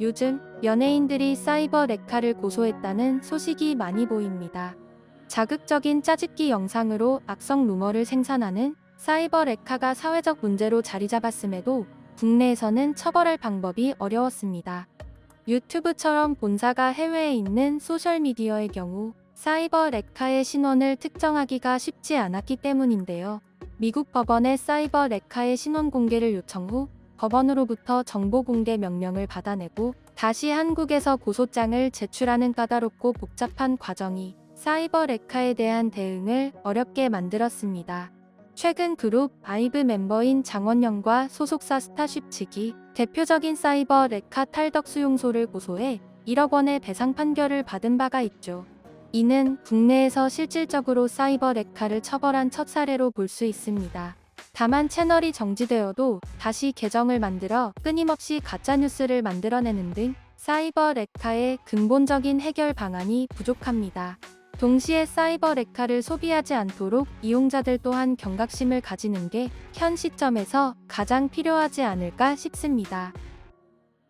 요즘 연예인들이 사이버 레카를 고소했다는 소식이 많이 보입니다. 자극적인 짜집기 영상으로 악성 루머를 생산하는 사이버 레카가 사회적 문제로 자리 잡았음에도 국내에서는 처벌할 방법이 어려웠습니다. 유튜브처럼 본사가 해외에 있는 소셜미디어의 경우 사이버 레카의 신원을 특정하기가 쉽지 않았기 때문인데요. 미국 법원의 사이버 레카의 신원 공개를 요청 후 법원으로부터 정보 공개 명령을 받아내고 다시 한국에서 고소장을 제출하는 까다롭고 복잡한 과정이 사이버 레카에 대한 대응을 어렵게 만들었습니다. 최근 그룹 아이브 멤버인 장원영과 소속사 스타쉽 측이 대표적인 사이버 레카 탈덕 수용소를 고소해 1억 원의 배상 판결을 받은 바가 있죠. 이는 국내에서 실질적으로 사이버 레카를 처벌한 첫 사례로 볼 수 있습니다. 다만 채널이 정지되어도 다시 계정을 만들어 끊임없이 가짜뉴스를 만들어내는 등 사이버 레카의 근본적인 해결 방안이 부족합니다. 동시에 사이버 레카를 소비하지 않도록 이용자들 또한 경각심을 가지는 게 현 시점에서 가장 필요하지 않을까 싶습니다.